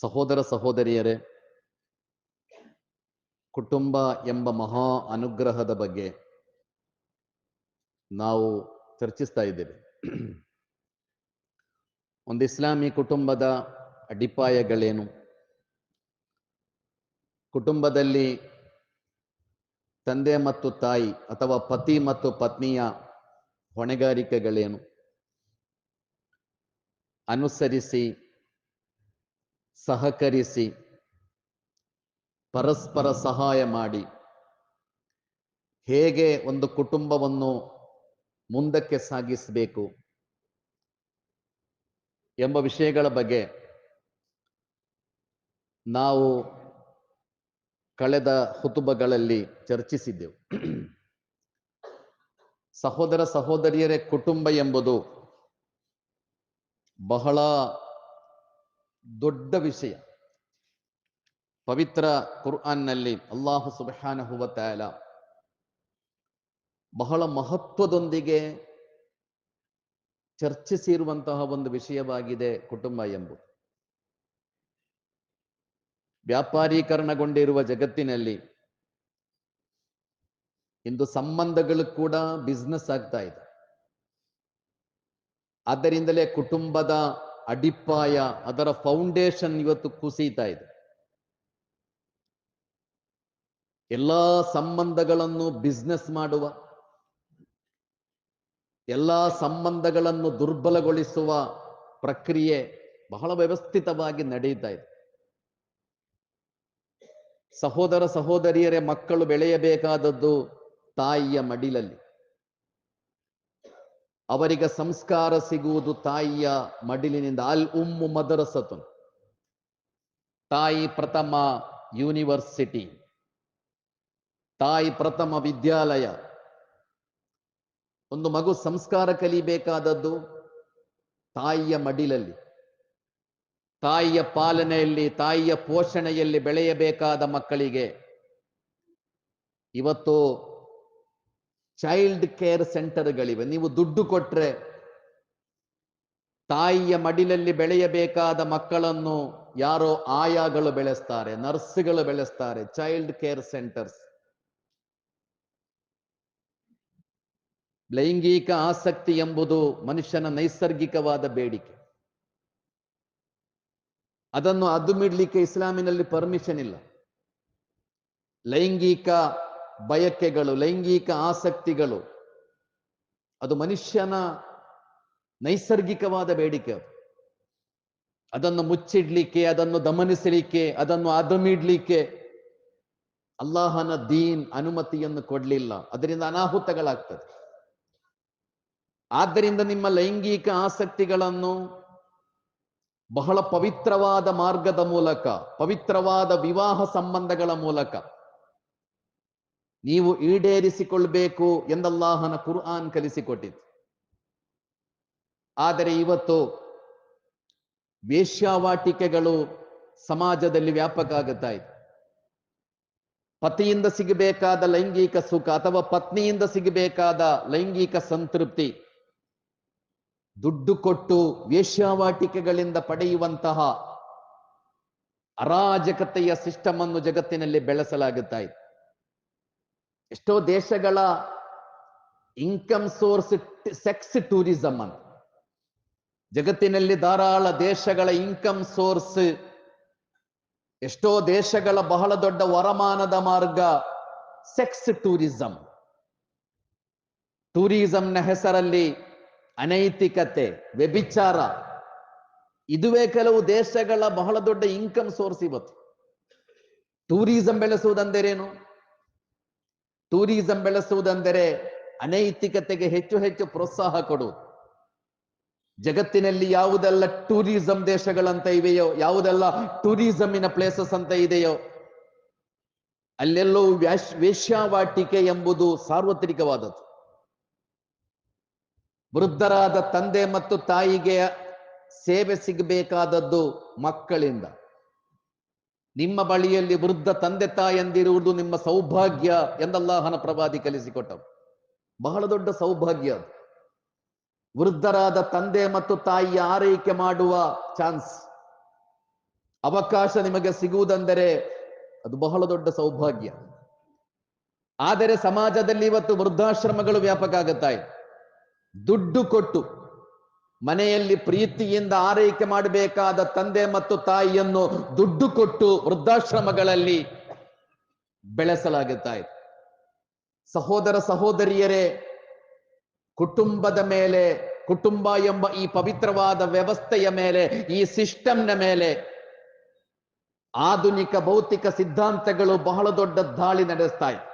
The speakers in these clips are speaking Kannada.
ಸಹೋದರ ಸಹೋದರಿಯರೇ, ಕುಟುಂಬ ಎಂಬ ಮಹಾ ಅನುಗ್ರಹದ ಬಗ್ಗೆ ನಾವು ಚರ್ಚಿಸ್ತಾ ಇದ್ದೇವೆ. ಒಂದು ಇಸ್ಲಾಮಿ ಕುಟುಂಬದ ಅಡಿಪಾಯಗಳೇನು? ಕುಟುಂಬದಲ್ಲಿ ತಂದೆ ಮತ್ತು ತಾಯಿ ಅಥವಾ ಪತಿ ಮತ್ತು ಪತ್ನಿಯ ಹೊಣೆಗಾರಿಕೆಗಳೇನು? ಅನುಸರಿಸಿ ಸಹಕರಿಸಿ, ಪರಸ್ಪರ ಸಹಾಯ ಮಾಡಿ. ಹೇಗೆ ಒಂದು ಕುಟುಂಬವನ್ನು ಮುಂದಕ್ಕೆ ಸಾಗಿಸಬೇಕು ಎಂಬ ವಿಷಯಗಳ ಬಗ್ಗೆ ನಾವು ಕಳೆದ ಹುತುಬಗಳಲ್ಲಿ ಚರ್ಚಿಸಿದ್ದೆವು. ಸಹೋದರ ಸಹೋದರಿಯರೇ, ಕುಟುಂಬ ಎಂಬುದು ಬಹಳ ದೊಡ್ಡ ವಿಷಯ. ಪವಿತ್ರ ಕುರ್ಆನ್ನಲ್ಲಿ ಅಲ್ಲಾಹು ಸುಬಹಾನಹು ತಾಲ ಬಹಳ ಮಹತ್ವದೊಂದಿಗೆ ಚರ್ಚಿಸಿರುವಂತಹ ಒಂದು ವಿಷಯವಾಗಿದೆ ಕುಟುಂಬ ಎಂಬುದು. ವ್ಯಾಪಾರೀಕರಣಗೊಂಡಿರುವ ಜಗತ್ತಿನಲ್ಲಿ ಇಂದು ಸಂಬಂಧಗಳು ಕೂಡ ಬಿಸ್ನೆಸ್ ಆಗ್ತಾ ಇದೆ. ಆದ್ದರಿಂದಲೇ ಕುಟುಂಬದ ಅಡಿಪಾಯ, ಅದರ ಫೌಂಡೇಶನ್ ಇವತ್ತು ಕುಸಿತಾ ಇದೆ. ಎಲ್ಲಾ ಸಂಬಂಧಗಳನ್ನು ಬಿಸ್ನೆಸ್ ಮಾಡುವ, ಎಲ್ಲಾ ಸಂಬಂಧಗಳನ್ನು ದುರ್ಬಲಗೊಳಿಸುವ ಪ್ರಕ್ರಿಯೆ ಬಹಳ ವ್ಯವಸ್ಥಿತವಾಗಿ ನಡೆಯುತ್ತಾ ಇದೆ. ಸಹೋದರ ಸಹೋದರಿಯರೇ, ಮಕ್ಕಳು ಬೆಳೆಯಬೇಕಾದದ್ದು ತಾಯಿಯ ಮಡಿಲಲ್ಲಿ. ಅವರಿಗೆ ಸಂಸ್ಕಾರ ಸಿಗುವುದು ತಾಯಿಯ ಮಡಿಲಿನಿಂದ. ಅಲ್ ಉಮ್ಮು ಮದರಸತು ತಾಯಿ ಪ್ರಥಮ ಯೂನಿವರ್ಸಿಟಿ. ತಾಯಿ ಪ್ರಥಮ ವಿದ್ಯಾಲಯ. ಒಂದು ಮಗು ಸಂಸ್ಕಾರ ಕಲಿಬೇಕಾದದ್ದು ತಾಯಿಯ ಮಡಿಲಲ್ಲಿ. ತಾಯಿಯ ಪಾಲನೆಯಲ್ಲಿ, ತಾಯಿಯ ಪೋಷಣೆಯಲ್ಲಿ ಬೆಳೆಯಬೇಕಾದ ಮಕ್ಕಳಿಗೆ. ಇವತ್ತು ಚೈಲ್ಡ್ ಕೇರ್ ಸೆಂಟರ್ಗಳಿವೆ ನೀವು ದುಡ್ಡು ಕೊಟ್ರೆ ತಾಯಿಯ ಮಡಿಲಲ್ಲಿ ಬೆಳೆಯಬೇಕಾದ ಮಕ್ಕಳನ್ನು ಯಾರೋ ಆಯಾಗಳು ಬೆಳೆಸ್ತಾರೆ, ನರ್ಸ್ಗಳು ಬೆಳೆಸ್ತಾರೆ ಚೈಲ್ಡ್ ಕೇರ್ ಸೆಂಟರ್ಸ್ ಲೈಂಗಿಕ ಆಸಕ್ತಿ ಎಂಬುದು ಮನುಷ್ಯನ ನೈಸರ್ಗಿಕವಾದ ಬೇಡಿಕೆ. ಅದನ್ನು ಅದುಮಿಡ್ಲಿಕ್ಕೆ ಇಸ್ಲಾಮಿನಲ್ಲಿ ಪರ್ಮಿಷನ್ ಇಲ್ಲ. ಲೈಂಗಿಕ ಬಯಕೆಗಳು, ಲೈಂಗಿಕ ಆಸಕ್ತಿಗಳು. ಅದು ಮನುಷ್ಯನ ನೈಸರ್ಗಿಕವಾದ ಬೇಡಿಕೆ ಅದು. ಅದನ್ನು ಮುಚ್ಚಿಡ್ಲಿಕ್ಕೆ, ಅದನ್ನು ದಮನಿಸಲಿಕ್ಕೆ, ಅದನ್ನು ಅದಮಿಡ್ಲಿಕ್ಕೆ ಅಲ್ಲಾಹನ ದೀನ್ ಅನುಮತಿಯನ್ನು ಕೊಡ್ಲಿಲ್ಲ. ಅದರಿಂದ ಅನಾಹುತಗಳಾಗ್ತದೆ. ಆದ್ದರಿಂದ ನಿಮ್ಮ ಲೈಂಗಿಕ ಆಸಕ್ತಿಗಳನ್ನು ಬಹಳ ಪವಿತ್ರವಾದ ಮಾರ್ಗದ ಮೂಲಕ, ಪವಿತ್ರವಾದ ವಿವಾಹ ಸಂಬಂಧಗಳ ಮೂಲಕ ನೀವು ಈಡೇರಿಸಿಕೊಳ್ಬೇಕು ಎಂದಲ್ಲಾಹನ ಕುರ್ಆನ್ ಕಲಿಸಿಕೊಟ್ಟಿತು ಆದರೆ ಇವತ್ತು ವೇಶ್ಯಾವಾಟಿಕೆಗಳು ಸಮಾಜದಲ್ಲಿ ವ್ಯಾಪಕ ಆಗುತ್ತಾ ಇದೆ. ಪತಿಯಿಂದ ಸಿಗಬೇಕಾದ ಲೈಂಗಿಕ ಸುಖ ಅಥವಾ ಪತ್ನಿಯಿಂದ ಸಿಗಬೇಕಾದ ಲೈಂಗಿಕ ಸಂತೃಪ್ತಿ, ದುಡ್ಡು ಕೊಟ್ಟು ವೇಶ್ಯಾವಾಟಿಕೆಗಳಿಂದ ಪಡೆಯುವಂತಹ ಅರಾಜಕತೆಯ ಸಿಸ್ಟಮ್ ಅನ್ನು ಜಗತ್ತಿನಲ್ಲಿ ಬೆಳೆಸಲಾಗುತ್ತಾ ಇದೆ. ಎಷ್ಟೋ ದೇಶಗಳ ಇನ್ಕಮ್ ಸೋರ್ಸ್ ಸೆಕ್ಸ್ ಟೂರಿಸಂ ಅಂತ. ಜಗತ್ತಿನಲ್ಲಿ ಧಾರಾಳ ದೇಶಗಳ ಇನ್ಕಮ್ ಸೋರ್ಸ್ ಎಷ್ಟೋ ದೇಶಗಳ ಬಹಳ ದೊಡ್ಡ ವರಮಾನದ ಮಾರ್ಗ ಸೆಕ್ಸ್ ಟೂರಿಸಂ ಟೂರಿಸಂನ ಹೆಸರಲ್ಲಿ ಅನೈತಿಕತೆ, ವ್ಯಭಿಚಾರ. ಇದುವೇ ಕೆಲವು ದೇಶಗಳ ಬಹಳ ದೊಡ್ಡ ಇನ್ಕಮ್ ಸೋರ್ಸ್ ಇವತ್ತು. ಟೂರಿಸಂ ಬೆಳೆಸುವುದಂದರೇನು? ಟೂರಿಸಂ ಬೆಳೆಸುವುದೆಂದರೆ ಅನೈತಿಕತೆಗೆ ಹೆಚ್ಚು ಹೆಚ್ಚು ಪ್ರೋತ್ಸಾಹ ಕೊಡುವುದು ಜಗತ್ತಿನಲ್ಲಿ ಯಾವುದೆಲ್ಲ ಟೂರಿಸಂ ದೇಶಗಳಂತ ಇವೆಯೋ, ಯಾವುದೆಲ್ಲ ಟೂರಿಸಮಿನ ಪ್ಲೇಸಸ್ ಅಂತ ಇದೆಯೋ, ಅಲ್ಲೆಲ್ಲೋ ವ್ಯಾಶ್, ವೇಶ್ಯಾವಾಟಿಕೆ ಎಂಬುದು ಸಾರ್ವತ್ರಿಕವಾದದ್ದು. ವೃದ್ಧರಾದ ತಂದೆ ಮತ್ತು ತಾಯಿಗೆ ಸೇವೆ ಸಿಗಬೇಕಾದದ್ದು ಮಕ್ಕಳಿಂದ. ನಿಮ್ಮ ಬಳಿಯಲ್ಲಿ ವೃದ್ಧ ತಂದೆ ತಾಯಂದಿರುವುದು ನಿಮ್ಮ ಸೌಭಾಗ್ಯ ಎಂದಲ್ಲಾಹನ ಪ್ರವಾದಿ ಕಲಿಸಿಕೊಟ್ಟವು ಬಹಳ ದೊಡ್ಡ ಸೌಭಾಗ್ಯ ಅದು. ವೃದ್ಧರಾದ ತಂದೆ ಮತ್ತು ತಾಯಿಯ ಆರೈಕೆ ಮಾಡುವ ಚಾನ್ಸ್, ಅವಕಾಶ ನಿಮಗೆ ಸಿಗುವುದೆಂದರೆ ಅದು ಬಹಳ ದೊಡ್ಡ ಸೌಭಾಗ್ಯ. ಆದರೆ ಸಮಾಜದಲ್ಲಿ ಇವತ್ತು ವೃದ್ಧಾಶ್ರಮಗಳು ವ್ಯಾಪಕ ಆಗುತ್ತಾ ದುಡ್ಡು ಕೊಟ್ಟು ಮನೆಯಲ್ಲಿ ಪ್ರೀತಿಯಿಂದ ಆರೈಕೆ ಮಾಡಬೇಕಾದ ತಂದೆ ಮತ್ತು ತಾಯಿಯನ್ನು ದುಡ್ಡು ಕೊಟ್ಟು ವೃದ್ಧಾಶ್ರಮಗಳಲ್ಲಿ ಬೆಳೆಸಲಾಗುತ್ತಾ ಸಹೋದರ ಸಹೋದರಿಯರೇ, ಕುಟುಂಬದ ಮೇಲೆ, ಕುಟುಂಬ ಎಂಬ ಈ ಪವಿತ್ರವಾದ ವ್ಯವಸ್ಥೆಯ ಮೇಲೆ, ಈ ಸಿಸ್ಟಮ್ನ ಮೇಲೆ ಆಧುನಿಕ ಭೌತಿಕ ಸಿದ್ಧಾಂತಗಳು ಬಹಳ ದೊಡ್ಡ ದಾಳಿ ನಡೆಸ್ತಾ ಇದೆ.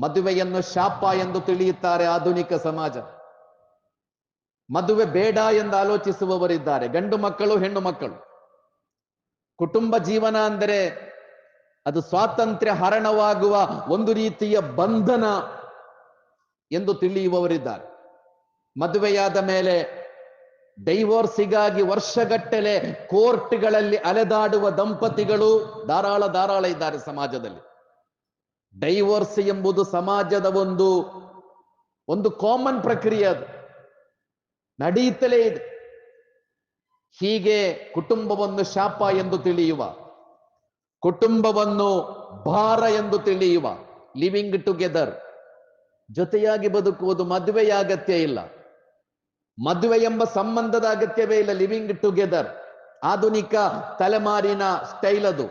ಮದುವೆಯನ್ನು ಶಾಪ ಎಂದು ತಿಳಿಯುತ್ತಾರೆ ಆಧುನಿಕ ಸಮಾಜ. ಮದುವೆ ಬೇಡ ಎಂದು ಆಲೋಚಿಸುವವರಿದ್ದಾರೆ. ಗಂಡು ಮಕ್ಕಳು, ಹೆಣ್ಣು ಮಕ್ಕಳು. ಕುಟುಂಬ ಜೀವನ ಅಂದರೆ ಅದು ಸ್ವಾತಂತ್ರ್ಯ ಹರಣವಾಗುವ ಒಂದು ರೀತಿಯ ಬಂಧನ ಎಂದು ತಿಳಿಯುವವರಿದ್ದಾರೆ. ಮದುವೆಯಾದ ಮೇಲೆ ಡೈವೋರ್ಸಿಗಾಗಿ ವರ್ಷಗಟ್ಟಲೆ ಕೋರ್ಟ್ಗಳಲ್ಲಿ ಅಲೆದಾಡುವ ದಂಪತಿಗಳು ಧಾರಾಳ ಧಾರಾಳ ಇದ್ದಾರೆ ಸಮಾಜದಲ್ಲಿ. ಡೈವೋರ್ಸ್ ಎಂಬುದು ಸಮಾಜದ ಒಂದು ಒಂದು ಕಾಮನ್ ಪ್ರಕ್ರಿಯೆ ಅದು. ನಡೆಯುತ್ತಲೇ ಇದೆ. ಹೀಗೆ ಕುಟುಂಬವನ್ನು ಶಾಪ ಎಂದು ತಿಳಿಯುವ, ಕುಟುಂಬವನ್ನು ಭಾರ ಎಂದು ತಿಳಿಯುವ ಲಿವಿಂಗ್ ಟುಗೆದರ್ ಜೊತೆಯಾಗಿ ಬದುಕುವುದು ಮದುವೆಯ ಅಗತ್ಯ ಇಲ್ಲ. ಮದುವೆ ಎಂಬ ಸಂಬಂಧದ ಅಗತ್ಯವೇ ಇಲ್ಲ ಲಿವಿಂಗ್ ಟುಗೆದರ್ ಆಧುನಿಕ ತಲೆಮಾರಿನ ಸ್ಟೈಲ್ ಅದು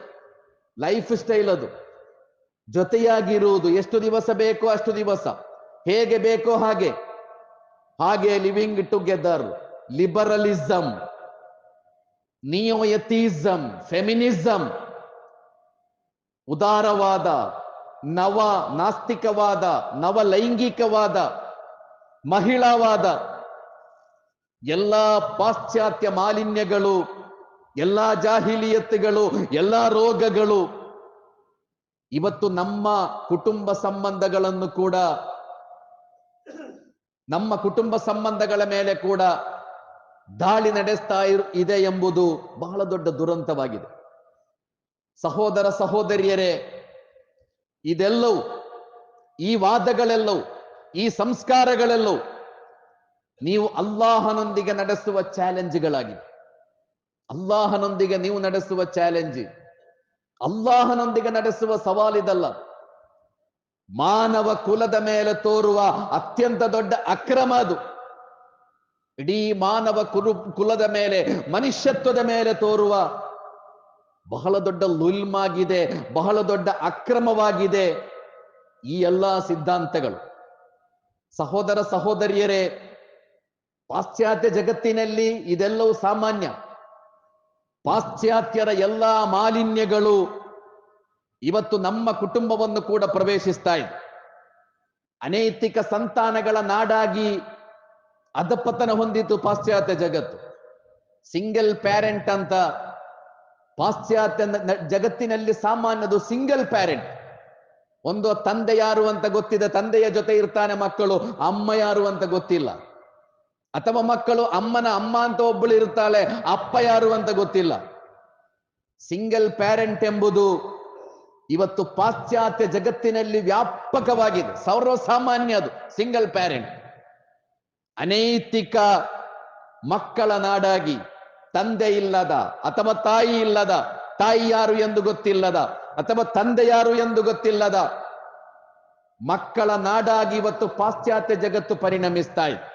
ಲೈಫ್ ಸ್ಟೈಲ್ ಅದು. ಜೊತೆಯಾಗಿರುವುದು ಎಷ್ಟು ದಿವಸ ಬೇಕೋ ಅಷ್ಟು ದಿವಸ, ಹೇಗೆ ಬೇಕೋ ಹಾಗೆ. ಹಾಗೆ ಲಿವಿಂಗ್ ಟುಗೆದರ್ ಲಿಬರಲಿಸಂ ನಿಯೋಯತಿಸಂ ಫೆಮಿನಿಸಂ ಉದಾರವಾದ, ನವ ನಾಸ್ತಿಕವಾದ ನವ ಲೈಂಗಿಕವಾದ ಮಹಿಳಾವಾದ, ಎಲ್ಲ ಪಾಶ್ಚಾತ್ಯ ಮಾಲಿನ್ಯಗಳು, ಎಲ್ಲಾ ಜಾಹಿಲಿಯತ್ಗಳು ಎಲ್ಲಾ ರೋಗಗಳು, ಇವತ್ತು ನಮ್ಮ ಕುಟುಂಬ ಸಂಬಂಧಗಳನ್ನು ಕೂಡ ನಮ್ಮ ಕುಟುಂಬ ಸಂಬಂಧಗಳ ಮೇಲೆ ಕೂಡ ದಾಳಿ ನಡೆಸ್ತಾ ಇದೆ ಎಂಬುದು ಬಹಳ ದೊಡ್ಡ ದುರಂತವಾಗಿದೆ. ಸಹೋದರ ಸಹೋದರಿಯರೇ, ಇದೆಲ್ಲವೂ, ಈ ವಾದಗಳೆಲ್ಲವೂ, ಈ ಸಂಸ್ಕಾರಗಳೆಲ್ಲವೂ ನೀವು ಅಲ್ಲಾಹನೊಂದಿಗೆ ನಡೆಸುವ ಚಾಲೆಂಜ್ಗಳಾಗಿವೆ. ಅಲ್ಲಾಹನೊಂದಿಗೆ ನೀವು ನಡೆಸುವ ಚಾಲೆಂಜ್, ಅಲ್ಲಾಹನೊಂದಿಗೆ ನಡೆಸುವ ಸವಾಲಿದಲ್ಲ. ಮಾನವ ಕುಲದ ಮೇಲೆ ತೋರುವ ಅತ್ಯಂತ ದೊಡ್ಡ ಅಕ್ರಮ ಅದು. ಇಡೀ ಮಾನವ ಕುರು, ಕುಲದ ಮೇಲೆ, ಮನುಷ್ಯತ್ವದ ಮೇಲೆ ತೋರುವ ಬಹಳ ದೊಡ್ಡ ಲುಲ್ಮಾಗಿದೆ, ಬಹಳ ದೊಡ್ಡ ಅಕ್ರಮವಾಗಿದೆ ಈ ಎಲ್ಲ ಸಿದ್ಧಾಂತಗಳು. ಸಹೋದರ ಸಹೋದರಿಯರೇ, ಪಾಶ್ಚಾತ್ಯ ಜಗತ್ತಿನಲ್ಲಿ ಇದೆಲ್ಲವೂ ಸಾಮಾನ್ಯ. ಪಾಶ್ಚಾತ್ಯರ ಎಲ್ಲಾ ಮಾಲಿನ್ಯಗಳು ಇವತ್ತು ನಮ್ಮ ಕುಟುಂಬವನ್ನು ಕೂಡ ಪ್ರವೇಶಿಸ್ತಾ ಇದೆ. ಅನೈತಿಕ ಸಂತಾನಗಳ ನಾಡಾಗಿ ಅಧಪತನ ಹೊಂದಿತು ಪಾಶ್ಚಾತ್ಯ ಜಗತ್ತು. ಸಿಂಗಲ್ ಪ್ಯಾರೆಂಟ್ ಅಂತ ಪಾಶ್ಚಾತ್ಯ ಜಗತ್ತಿನಲ್ಲಿ ಸಾಮಾನ್ಯದು ಸಿಂಗಲ್ ಪ್ಯಾರೆಂಟ್ ಒಂದು ತಂದೆ ಯಾರು ಅಂತ ಗೊತ್ತಿದೆ, ತಂದೆಯ ಜೊತೆ ಇರ್ತಾನೆ ಮಕ್ಕಳು, ಅಮ್ಮ ಯಾರು ಅಂತ ಗೊತ್ತಿಲ್ಲ. ಅಥವಾ ಮಕ್ಕಳು ಅಮ್ಮನ ಅಮ್ಮ ಅಂತ ಒಬ್ಬಳು ಇರ್ತಾಳೆ, ಅಪ್ಪ ಯಾರು ಅಂತ ಗೊತ್ತಿಲ್ಲ. ಸಿಂಗಲ್ ಪ್ಯಾರೆಂಟ್ ಎಂಬುದು ಇವತ್ತು ಪಾಶ್ಚಾತ್ಯ ಜಗತ್ತಿನಲ್ಲಿ ವ್ಯಾಪಕವಾಗಿದೆ. ಸರ್ವಸಾಮಾನ್ಯ ಅದು. ಸಿಂಗಲ್ ಪ್ಯಾರೆಂಟ್ ಅನೈತಿಕ ಮಕ್ಕಳ ನಾಡಾಗಿ ತಂದೆ ಇಲ್ಲದ ಅಥವಾ ತಾಯಿ ಇಲ್ಲದ, ತಾಯಿ ಯಾರು ಎಂದು ಗೊತ್ತಿಲ್ಲದ ಅಥವಾ ತಂದೆ ಯಾರು ಎಂದು ಗೊತ್ತಿಲ್ಲದ ಮಕ್ಕಳ ನಾಡಾಗಿ ಇವತ್ತು ಪಾಶ್ಚಾತ್ಯ ಜಗತ್ತು ಪರಿಣಮಿಸ್ತಾ ಇದೆ.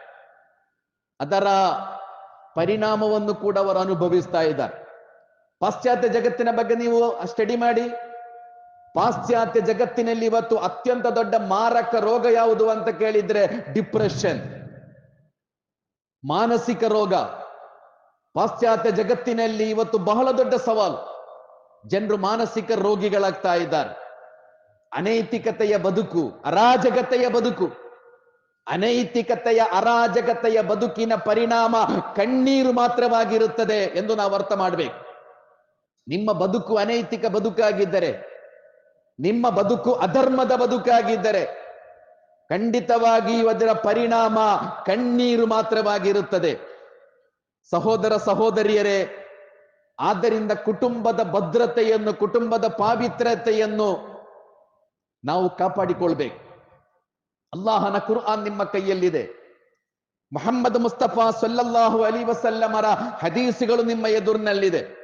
ಅದರ ಪರಿಣಾಮವನ್ನು ಕೂಡ ಅವರು ಅನುಭವಿಸ್ತಾ ಇದ್ದಾರೆ. ಪಾಶ್ಚಾತ್ಯ ಜಗತ್ತಿನ ಬಗ್ಗೆ ನೀವು ಸ್ಟಡಿ ಮಾಡಿ. ಪಾಶ್ಚಾತ್ಯ ಜಗತ್ತಿನಲ್ಲಿ ಇವತ್ತು ಅತ್ಯಂತ ದೊಡ್ಡ ಮಾರಕ ರೋಗ ಯಾವುದು ಅಂತ ಕೇಳಿದ್ರೆ ಡಿಪ್ರೆಷನ್. ಮಾನಸಿಕ ರೋಗ. ಪಾಶ್ಚಾತ್ಯ ಜಗತ್ತಿನಲ್ಲಿ ಇವತ್ತು ಬಹಳ ದೊಡ್ಡ ಸವಾಲು. ಜನರು ಮಾನಸಿಕ ರೋಗಿಗಳಾಗ್ತಾ ಇದ್ದಾರೆ. ಅನೈತಿಕತೆಯ ಬದುಕು, ಅರಾಜಕತೆಯ ಬದುಕು. ಅನೈತಿಕತೆಯ, ಅರಾಜಕತೆಯ ಬದುಕಿನ ಪರಿಣಾಮ ಕಣ್ಣೀರು ಮಾತ್ರವಾಗಿರುತ್ತದೆ ಎಂದು ನಾವು ಅರ್ಥ ಮಾಡಬೇಕು. ನಿಮ್ಮ ಬದುಕು ಅನೈತಿಕ ಬದುಕಾಗಿದ್ದರೆ ನಿಮ್ಮ ಬದುಕು ಅಧರ್ಮದ ಬದುಕಾಗಿದ್ದರೆ ಖಂಡಿತವಾಗಿ ಅದರ ಪರಿಣಾಮ ಕಣ್ಣೀರು ಮಾತ್ರವಾಗಿರುತ್ತದೆ. ಸಹೋದರ ಸಹೋದರಿಯರೇ, ಆದ್ದರಿಂದ ಕುಟುಂಬದ ಭದ್ರತೆಯನ್ನು, ಕುಟುಂಬದ ಪಾವಿತ್ರತೆಯನ್ನು ನಾವು ಕಾಪಾಡಿಕೊಳ್ಬೇಕು. ಅಲ್ಲಾಹನ ಕುರ್ಆನ್ ನಿಮ್ಮ ಕೈಯಲ್ಲಿದೆ. ಮೊಹಮ್ಮದ್ ಮುಸ್ತಫಾ ಸಲ್ಲಲ್ಲಾಹು ಅಲಿ ವಸಲ್ಲಮರ ಹದೀಸುಗಳು ನಿಮ್ಮ ಎದುರಿನಲ್ಲಿದೆ.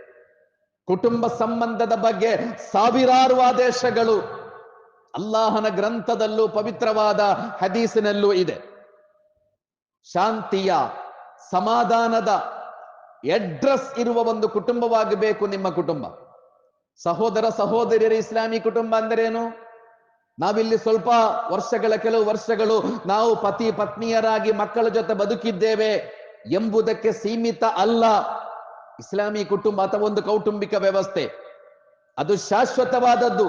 ಕುಟುಂಬ ಸಂಬಂಧದ ಬಗ್ಗೆ ಸಾವಿರಾರು ಆದೇಶಗಳು ಅಲ್ಲಾಹನ ಗ್ರಂಥದಲ್ಲೂ ಪವಿತ್ರವಾದ ಹದೀಸಿನಲ್ಲೂ ಇದೆ. ಶಾಂತಿಯ ಸಮಾಧಾನದ ಎಡ್ರೆಸ್ ಇರುವ ಒಂದು ಕುಟುಂಬವಾಗಬೇಕು ನಿಮ್ಮ ಕುಟುಂಬ. ಸಹೋದರ ಸಹೋದರಿಯರ ಇಸ್ಲಾಮಿ ಕುಟುಂಬ ಅಂದರೇನು? ನಾವಿಲ್ಲಿ ಸ್ವಲ್ಪ ವರ್ಷಗಳ ಕೆಲವು ವರ್ಷಗಳು ನಾವು ಪತಿ ಪತ್ನಿಯರಾಗಿ ಮಕ್ಕಳ ಜೊತೆ ಬದುಕಿದ್ದೇವೆ ಎಂಬುದಕ್ಕೆ ಸೀಮಿತ ಅಲ್ಲ. ಇಸ್ಲಾಮಿ ಕುಟುಂಬ ಅಥವಾ ಒಂದು ಕೌಟುಂಬಿಕ ವ್ಯವಸ್ಥೆ, ಅದು ಶಾಶ್ವತವಾದದ್ದು,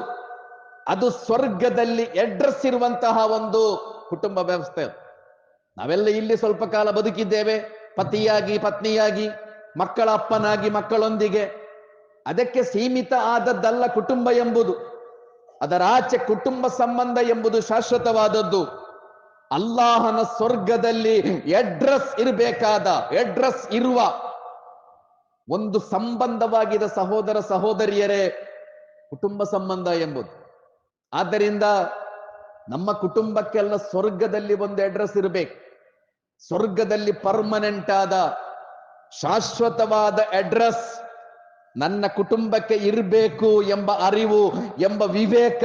ಅದು ಸ್ವರ್ಗದಲ್ಲಿ ಎಡ್ರೆಸ್ ಇರುವಂತಹ ಒಂದು ಕುಟುಂಬ ವ್ಯವಸ್ಥೆ. ನಾವೆಲ್ಲ ಇಲ್ಲಿ ಸ್ವಲ್ಪ ಕಾಲ ಬದುಕಿದ್ದೇವೆ, ಪತಿಯಾಗಿ, ಪತ್ನಿಯಾಗಿ, ಮಕ್ಕಳ ಅಪ್ಪನಾಗಿ, ಮಕ್ಕಳೊಂದಿಗೆ. ಅದಕ್ಕೆ ಸೀಮಿತ ಆದದ್ದಲ್ಲ ಕುಟುಂಬ ಎಂಬುದು. ಅದರ ಆಚೆ ಕುಟುಂಬ ಸಂಬಂಧ ಎಂಬುದು ಶಾಶ್ವತವಾದದ್ದು. ಅಲ್ಲಾಹನ ಸ್ವರ್ಗದಲ್ಲಿ ಎಡ್ರೆಸ್ ಇರಬೇಕಾದ ಎಡ್ರೆಸ್ ಇರುವ ಒಂದು ಸಂಬಂಧವಾಗಿದೆ ಸಹೋದರ ಸಹೋದರಿಯರೇ ಕುಟುಂಬ ಸಂಬಂಧ ಎಂಬುದು. ಆದ್ದರಿಂದ ನಮ್ಮ ಕುಟುಂಬಕ್ಕೆಲ್ಲ ಸ್ವರ್ಗದಲ್ಲಿ ಒಂದು ಅಡ್ರೆಸ್ ಇರಬೇಕು. ಸ್ವರ್ಗದಲ್ಲಿ ಪರ್ಮನೆಂಟ್ ಆದ, ಶಾಶ್ವತವಾದ ಅಡ್ರೆಸ್ ನನ್ನ ಕುಟುಂಬಕ್ಕೆ ಇರಬೇಕು ಎಂಬ ಅರಿವು, ಎಂಬ ವಿವೇಕ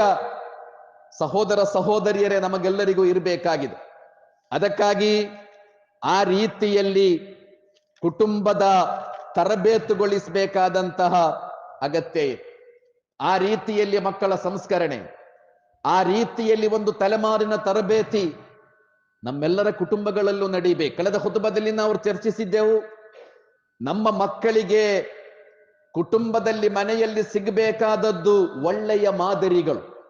ಸಹೋದರ ಸಹೋದರಿಯರೇ ನಮಗೆಲ್ಲರಿಗೂ ಇರಬೇಕಾಗಿದೆ. ಅದಕ್ಕಾಗಿ ಆ ರೀತಿಯಲ್ಲಿ ಕುಟುಂಬದ ತರಬೇತುಗೊಳಿಸಬೇಕಾದಂತಹ ಅಗತ್ಯ ಇದೆ. ಆ ರೀತಿಯಲ್ಲಿ ಮಕ್ಕಳ ಸಂಸ್ಕರಣೆ, ಆ ರೀತಿಯಲ್ಲಿ ಒಂದು ತಲೆಮಾರಿನ ತರಬೇತಿ ನಮ್ಮೆಲ್ಲರ ಕುಟುಂಬಗಳಲ್ಲೂ ನಡೀಬೇಕು. ಕಳೆದ ಹುತುಬದಲ್ಲಿ ನಾವು ಚರ್ಚಿಸಿದ್ದೆವು, ನಮ್ಮ ಮಕ್ಕಳಿಗೆ ಕುಟುಂಬದಲ್ಲಿ ಮನೆಯಲ್ಲಿ ಸಿಗಬೇಕಾದದ್ದು ಒಳ್ಳೆಯ ಮಾದರಿಗಳು.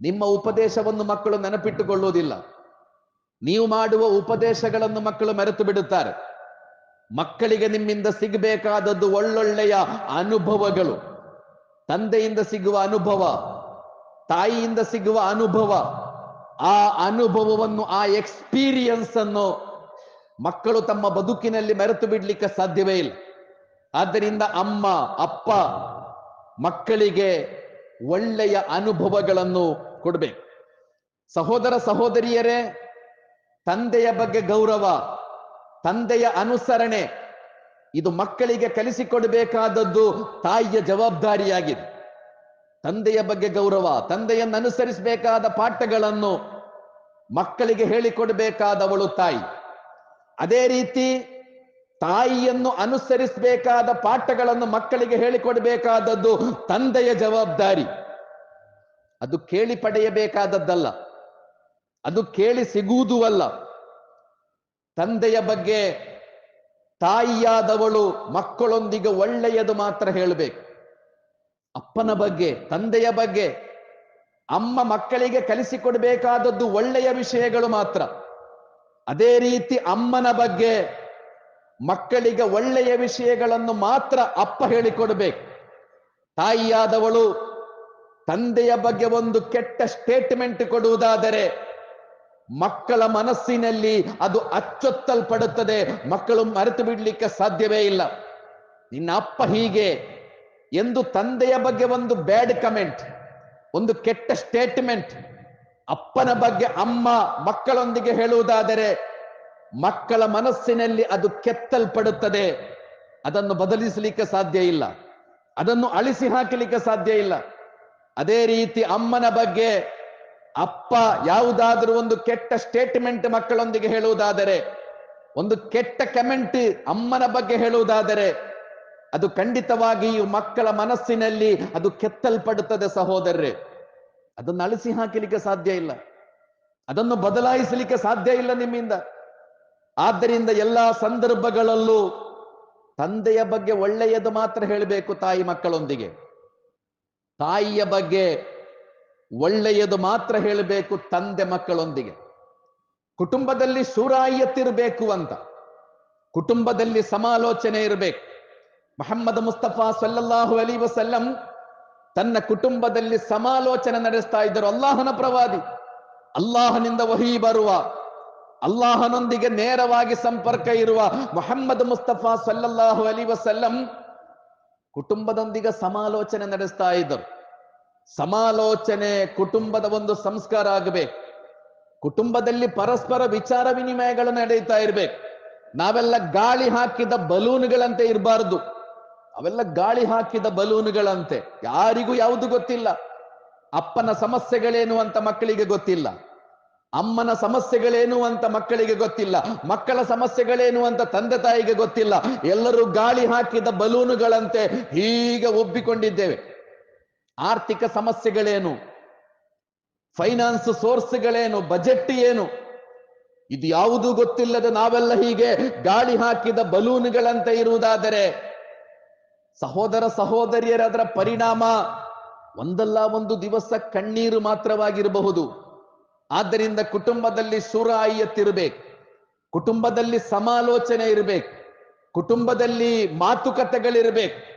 ನಿಮ್ಮ ಉಪದೇಶವನ್ನು ಮಕ್ಕಳು ನೆನಪಿಟ್ಟುಕೊಳ್ಳುವುದಿಲ್ಲ. ನೀವು ಮಾಡುವ ಉಪದೇಶಗಳನ್ನು ಮಕ್ಕಳು ಮರೆತು ಬಿಡುತ್ತಾರೆ. ಮಕ್ಕಳಿಗೆ ನಿಮ್ಮಿಂದ ಸಿಗಬೇಕಾದದ್ದು ಒಳ್ಳೊಳ್ಳೆಯ ಅನುಭವಗಳು. ತಂದೆಯಿಂದ ಸಿಗುವ ಅನುಭವ, ತಾಯಿಯಿಂದ ಸಿಗುವ ಅನುಭವ, ಆ ಅನುಭವವನ್ನು, ಆ ಎಕ್ಸ್ಪೀರಿಯನ್ಸ್ ಅನ್ನು ಮಕ್ಕಳು ತಮ್ಮ ಬದುಕಿನಲ್ಲಿ ಮೆರೆತು ಬಿಡ್ಲಿಕ್ಕೆ ಸಾಧ್ಯವೇ ಇಲ್ಲ. ಆದ್ದರಿಂದ ಅಮ್ಮ, ಅಪ್ಪ ಮಕ್ಕಳಿಗೆ ಒಳ್ಳೆಯ ಅನುಭವಗಳನ್ನು ಕೊಡ್ಬೇಕು. ಸಹೋದರ ಸಹೋದರಿಯರೇ, ತಂದೆಯ ಬಗ್ಗೆ ಗೌರವ ತಂದೆಯ ಅನುಸರಣೆ. ಇದು ಮಕ್ಕಳಿಗೆ ಕಲಿಸಿಕೊಡಬೇಕಾದದ್ದು ತಾಯಿಯ ಜವಾಬ್ದಾರಿಯಾಗಿದೆ. ತಂದೆಯ ಬಗ್ಗೆ ಗೌರವ, ತಂದೆಯನ್ನು ಅನುಸರಿಸಬೇಕಾದ ಪಾಠಗಳನ್ನು ಮಕ್ಕಳಿಗೆ ಹೇಳಿಕೊಡಬೇಕಾದವಳು ತಾಯಿ. ಅದೇ ರೀತಿ ತಾಯಿಯನ್ನು ಅನುಸರಿಸಬೇಕಾದ ಪಾಠಗಳನ್ನು ಮಕ್ಕಳಿಗೆ ಹೇಳಿಕೊಡಬೇಕಾದದ್ದು ತಂದೆಯ ಜವಾಬ್ದಾರಿ. ಅದು ಕೇಳಿ ಪಡೆಯಬೇಕಾದದ್ದಲ್ಲ. ಅದು ಕೇಳಿ ಸಿಗುವುದೂ ಅಲ್ಲ. ತಂದೆಯ ಬಗ್ಗೆ ತಾಯಿಯಾದವಳು ಮಕ್ಕಳೊಂದಿಗೆ ಒಳ್ಳೆಯದು ಮಾತ್ರ ಹೇಳಬೇಕು. ಅಪ್ಪನ ಬಗ್ಗೆ, ತಂದೆಯ ಬಗ್ಗೆ, ಅಮ್ಮ ಮಕ್ಕಳಿಗೆ ಕಲಿಸಿಕೊಡ್ಬೇಕಾದದ್ದು ಒಳ್ಳೆಯ ವಿಷಯಗಳು ಮಾತ್ರ. ಅದೇ ರೀತಿ ಅಮ್ಮನ ಬಗ್ಗೆ ಮಕ್ಕಳಿಗೆ ಒಳ್ಳೆಯ ವಿಷಯಗಳನ್ನು ಮಾತ್ರ ಅಪ್ಪ ಹೇಳಿಕೊಡ್ಬೇಕು. ತಾಯಿಯಾದವಳು ತಂದೆಯ ಬಗ್ಗೆ ಒಂದು ಕೆಟ್ಟ ಸ್ಟೇಟ್ಮೆಂಟ್ ಕೊಡುವುದಾದರೆ ಮಕ್ಕಳ ಮನಸ್ಸಿನಲ್ಲಿ ಅದು ಅಚ್ಚೊತ್ತಲ್ಪಡುತ್ತದೆ. ಮಕ್ಕಳು ಮರೆತು ಬಿಡ್ಲಿಕ್ಕೆ ಸಾಧ್ಯವೇ ಇಲ್ಲ. ನಿನ್ನ ಅಪ್ಪ ಹೀಗೆ ಎಂದು ತಂದೆಯ ಬಗ್ಗೆ ಒಂದು ಬ್ಯಾಡ್ ಕಮೆಂಟ್ ಒಂದು ಕೆಟ್ಟ ಸ್ಟೇಟ್ಮೆಂಟ್ ಅಪ್ಪನ ಬಗ್ಗೆ ಅಮ್ಮ ಮಕ್ಕಳೊಂದಿಗೆ ಹೇಳುವುದಾದರೆ ಮಕ್ಕಳ ಮನಸ್ಸಿನಲ್ಲಿ ಅದು ಕೆತ್ತಲ್ಪಡುತ್ತದೆ. ಅದನ್ನು ಬದಲಿಸಲಿಕ್ಕೆ ಸಾಧ್ಯ ಇಲ್ಲ. ಅದನ್ನು ಅಳಿಸಿ ಹಾಕಲಿಕ್ಕೆ ಸಾಧ್ಯ ಇಲ್ಲ. ಅದೇ ರೀತಿ ಅಮ್ಮನ ಬಗ್ಗೆ ಅಪ್ಪ ಯಾವುದಾದ್ರೂ ಒಂದು ಕೆಟ್ಟ ಸ್ಟೇಟ್ಮೆಂಟ್ ಮಕ್ಕಳೊಂದಿಗೆ ಹೇಳುವುದಾದರೆ, ಒಂದು ಕೆಟ್ಟ ಕಮೆಂಟ್ ಅಮ್ಮನ ಬಗ್ಗೆ ಹೇಳುವುದಾದರೆ, ಅದು ಖಂಡಿತವಾಗಿಯೂ ಮಕ್ಕಳ ಮನಸ್ಸಿನಲ್ಲಿ ಅದು ಕೆತ್ತಲ್ಪಡುತ್ತದೆ ಸಹೋದರರೆ. ಅದನ್ನು ಅಳಿಸಿ ಹಾಕಲಿಕ್ಕೆ ಸಾಧ್ಯ ಇಲ್ಲ. ಅದನ್ನು ಬದಲಾಯಿಸಲಿಕ್ಕೆ ಸಾಧ್ಯ ಇಲ್ಲ ನಿಮ್ಮಿಂದ. ಆದ್ದರಿಂದ ಎಲ್ಲಾ ಸಂದರ್ಭಗಳಲ್ಲೂ ತಂದೆಯ ಬಗ್ಗೆ ಒಳ್ಳೆಯದು ಮಾತ್ರ ಹೇಳಬೇಕು ತಾಯಿ ಮಕ್ಕಳೊಂದಿಗೆ. ತಾಯಿಯ ಬಗ್ಗೆ ಒಳ್ಳೆಯದು ಮಾತ್ರ ಹೇಳಬೇಕು ತಂದೆ ಮಕ್ಕಳೊಂದಿಗೆ. ಕುಟುಂಬದಲ್ಲಿ ಸೂರಾಯತ್ತಿರಬೇಕು ಅಂತ. ಕುಟುಂಬದಲ್ಲಿ ಸಮಾಲೋಚನೆ ಇರಬೇಕು. ಮೊಹಮ್ಮದ್ ಮುಸ್ತಫಾ ಸಲ್ಲಲ್ಲಾಹು ಅಲಿ ವಸಲ್ಲಂ ತನ್ನ ಕುಟುಂಬದಲ್ಲಿ ಸಮಾಲೋಚನೆ ನಡೆಸ್ತಾ ಇದ್ದರು. ಅಲ್ಲಾಹನ ಪ್ರವಾದಿ. ಅಲ್ಲಾಹನಿಂದ ವಹಿ ಬರುವ, ಅಲ್ಲಾಹನೊಂದಿಗೆ ನೇರವಾಗಿ ಸಂಪರ್ಕ ಇರುವ ಮೊಹಮ್ಮದ್ ಮುಸ್ತಫಾ ಸಲ್ಲಲ್ಲಾಹು ಅಲಿ ವಸಲ್ಲಂ ಕುಟುಂಬದೊಂದಿಗೆ ಸಮಾಲೋಚನೆ ನಡೆಸ್ತಾ ಇದ್ದರು. ಸಮಾಲೋಚನೆ ಕುಟುಂಬದ ಒಂದು ಸಂಸ್ಕಾರ ಆಗಬೇಕು. ಕುಟುಂಬದಲ್ಲಿ ಪರಸ್ಪರ ವಿಚಾರ ವಿನಿಮಯಗಳು ನಡೀತಾ ಇರಬೇಕು. ನಾವೆಲ್ಲ ಗಾಳಿ ಹಾಕಿದ ಬಲೂನ್ಗಳಂತೆ ಇರಬಾರದು. ಅವೆಲ್ಲ ಗಾಳಿ ಹಾಕಿದ ಬಲೂನ್ಗಳಂತೆ. ಯಾರಿಗೂ ಯಾವುದು ಗೊತ್ತಿಲ್ಲ. ಅಪ್ಪನ ಸಮಸ್ಯೆಗಳೇನು ಅಂತ ಮಕ್ಕಳಿಗೆ ಗೊತ್ತಿಲ್ಲ. ಅಮ್ಮನ ಸಮಸ್ಯೆಗಳೇನು ಅಂತ ಮಕ್ಕಳಿಗೆ ಗೊತ್ತಿಲ್ಲ. ಮಕ್ಕಳ ಸಮಸ್ಯೆಗಳೇನು ಅಂತ ತಂದೆ ತಾಯಿಗೆ ಗೊತ್ತಿಲ್ಲ. ಎಲ್ಲರೂ ಗಾಳಿ ಹಾಕಿದ ಬಲೂನುಗಳಂತೆ ಹೀಗೆ ಒಬ್ಬಿಕೊಂಡಿದ್ದೇವೆ. ಆರ್ಥಿಕ ಸಮಸ್ಯೆಗಳೇನು? ಫೈನಾನ್ಸ್ ಸೋರ್ಸ್ಗಳೇನು? ಬಜೆಟ್ ಏನು? ಇದು ಯಾವುದು ಗೊತ್ತಿಲ್ಲದೆ ನಾವೆಲ್ಲ ಹೀಗೆ ಗಾಳಿ ಹಾಕಿದ ಬಲೂನ್ಗಳಂತೆ ಇರುವುದಾದರೆ ಸಹೋದರ ಸಹೋದರಿಯರ ಅದರ ಪರಿಣಾಮ ಒಂದಲ್ಲ ಒಂದು ದಿವಸ ಕಣ್ಣೀರು ಮಾತ್ರವಾಗಿರಬಹುದು. ಆದ್ದರಿಂದ ಕುಟುಂಬದಲ್ಲಿ ಸುರಾಯಿಯತ್ತಿರಬೇಕು ಕುಟುಂಬದಲ್ಲಿ ಸಮಾಲೋಚನೆ ಇರಬೇಕು. ಕುಟುಂಬದಲ್ಲಿ ಮಾತುಕತೆಗಳಿರ್ಬೇಕು.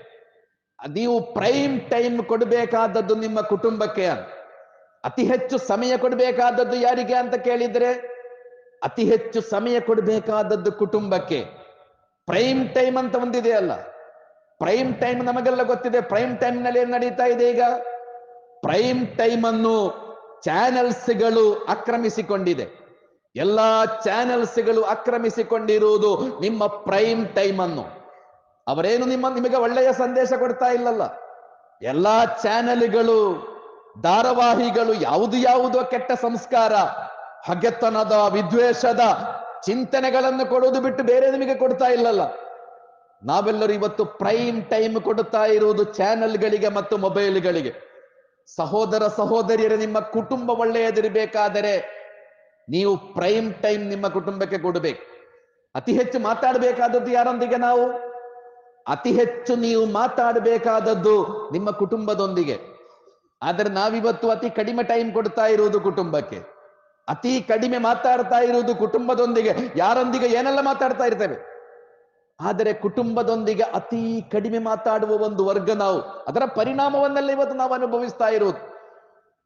ನೀವು ಪ್ರೈಮ್ ಟೈಮ್ ಕೊಡಬೇಕಾದದ್ದು ನಿಮ್ಮ ಕುಟುಂಬಕ್ಕೆ. ಅತಿ ಹೆಚ್ಚು ಸಮಯ ಕೊಡಬೇಕಾದದ್ದು ಯಾರಿಗೆ ಅಂತ ಕೇಳಿದ್ರೆ, ಅತಿ ಹೆಚ್ಚು ಸಮಯ ಕೊಡಬೇಕಾದದ್ದು ಕುಟುಂಬಕ್ಕೆ. ಪ್ರೈಮ್ ಟೈಮ್ ಅಂತ ಒಂದಿದೆ ಅಲ್ಲ. ಪ್ರೈಮ್ ಟೈಮ್ ನಮಗೆಲ್ಲ ಗೊತ್ತಿದೆ ಪ್ರೈಮ್ ಟೈಮ್ನಲ್ಲಿ ಏನ್ ನಡೀತಾ ಇದೆ ಈಗ? ಪ್ರೈಮ್ ಟೈಮ್ ಅನ್ನು ಚಾನೆಲ್ಸ್ಗಳು ಆಕ್ರಮಿಸಿಕೊಂಡಿದೆ. ಎಲ್ಲಾ ಚಾನೆಲ್ಸ್ಗಳು ಆಕ್ರಮಿಸಿಕೊಂಡಿರುವುದು ನಿಮ್ಮ ಪ್ರೈಮ್ ಟೈಮ್ ಅನ್ನು. ಅವರೇನು ನಿಮ್ಮ, ನಿಮಗೆ ಒಳ್ಳೆಯ ಸಂದೇಶ ಕೊಡ್ತಾ ಇಲ್ಲಲ್ಲ. ಎಲ್ಲಾ ಚಾನೆಲ್ಗಳು, ಧಾರಾವಾಹಿಗಳು ಯಾವುದು ಯಾವುದೋ ಕೆಟ್ಟ ಸಂಸ್ಕಾರ, ಹಗೆತನದ, ವಿದ್ವೇಷದ ಚಿಂತನೆಗಳನ್ನು ಕೊಡುವುದು ಬಿಟ್ಟು ಬೇರೆ ನಿಮಗೆ ಕೊಡ್ತಾ ಇಲ್ಲಲ್ಲ. ನಾವೆಲ್ಲರೂ ಇವತ್ತು ಪ್ರೈಮ್ ಟೈಮ್ ಕೊಡುತ್ತಾ ಇರುವುದು ಚಾನೆಲ್ಗಳಿಗೆ ಮತ್ತು ಮೊಬೈಲ್ಗಳಿಗೆ. ಸಹೋದರ ಸಹೋದರಿಯರ, ನಿಮ್ಮ ಕುಟುಂಬ ಒಳ್ಳೆಯದಿರಬೇಕಾದರೆ ನೀವು ಪ್ರೈಮ್ ಟೈಮ್ ನಿಮ್ಮ ಕುಟುಂಬಕ್ಕೆ ಕೊಡಬೇಕು. ಅತಿ ಹೆಚ್ಚು ಮಾತಾಡಬೇಕಾದದ್ದು ಯಾರೊಂದಿಗೆ ನಾವು? ಅತಿ ಹೆಚ್ಚು ನೀವು ಮಾತಾಡಬೇಕಾದದ್ದು ನಿಮ್ಮ ಕುಟುಂಬದೊಂದಿಗೆ. ಆದರೆ ನಾವಿವತ್ತು ಅತಿ ಕಡಿಮೆ ಟೈಮ್ ಕೊಡ್ತಾ ಇರುವುದು ಕುಟುಂಬಕ್ಕೆ. ಅತಿ ಕಡಿಮೆ ಮಾತಾಡ್ತಾ ಇರುವುದು ಕುಟುಂಬದೊಂದಿಗೆ. ಯಾರೊಂದಿಗೆ ಏನೆಲ್ಲ ಮಾತಾಡ್ತಾ ಇರ್ತೇವೆ? ಆದರೆ ಕುಟುಂಬದೊಂದಿಗೆ ಅತಿ ಕಡಿಮೆ ಮಾತಾಡುವ ಒಂದು ವರ್ಗ ನಾವು. ಅದರ ಪರಿಣಾಮವನ್ನೆಲ್ಲ ಇವತ್ತು ನಾವು ಅನುಭವಿಸ್ತಾ ಇರುವುದು.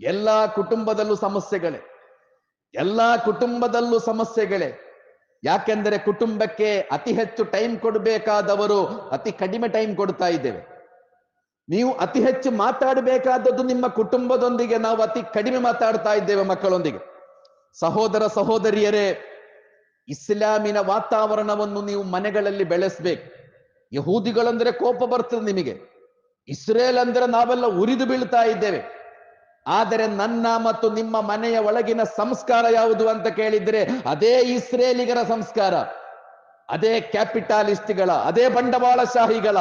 ಎಲ್ಲಾ ಕುಟುಂಬದಲ್ಲೂ ಸಮಸ್ಯೆಗಳೇ. ಎಲ್ಲಾ ಕುಟುಂಬದಲ್ಲೂ ಸಮಸ್ಯೆಗಳೇ. ಯಾಕೆಂದರೆ ಕುಟುಂಬಕ್ಕೆ ಅತಿ ಹೆಚ್ಚು ಟೈಮ್ ಕೊಡಬೇಕಾದವರು ಅತಿ ಕಡಿಮೆ ಟೈಮ್ ಕೊಡ್ತಾ ಇದ್ದೇವೆ. ನೀವು ಅತಿ ಹೆಚ್ಚು ಮಾತಾಡಬೇಕಾದದ್ದು ನಿಮ್ಮ ಕುಟುಂಬದೊಂದಿಗೆ ನಾವು ಅತಿ ಕಡಿಮೆ ಮಾತಾಡ್ತಾ ಇದ್ದೇವೆ ಮಕ್ಕಳೊಂದಿಗೆ. ಸಹೋದರ ಸಹೋದರಿಯರೇ, ಇಸ್ಲಾಮಿನ ವಾತಾವರಣವನ್ನು ನೀವು ಮನೆಗಳಲ್ಲಿ ಬೆಳೆಸ್ಬೇಕು. ಯಹೂದಿಗಳಂದ್ರೆ ಕೋಪ ಬರ್ತದೆ ನಿಮಗೆ. ಇಸ್ರೇಲ್ ಅಂದ್ರೆ ನಾವೆಲ್ಲ ಉರಿದು ಬೀಳ್ತಾ ಇದ್ದೇವೆ. ಆದರೆ ನನ್ನ ಮತ್ತು ನಿಮ್ಮ ಮನೆಯ ಒಳಗಿನ ಸಂಸ್ಕಾರ ಯಾವುದು ಅಂತ ಕೇಳಿದ್ರೆ ಅದೇ ಇಸ್ರೇಲಿಗರ ಸಂಸ್ಕಾರ, ಅದೇ ಕ್ಯಾಪಿಟಾಲಿಸ್ಟ್ಗಳ, ಅದೇ ಬಂಡವಾಳಶಾಹಿಗಳ.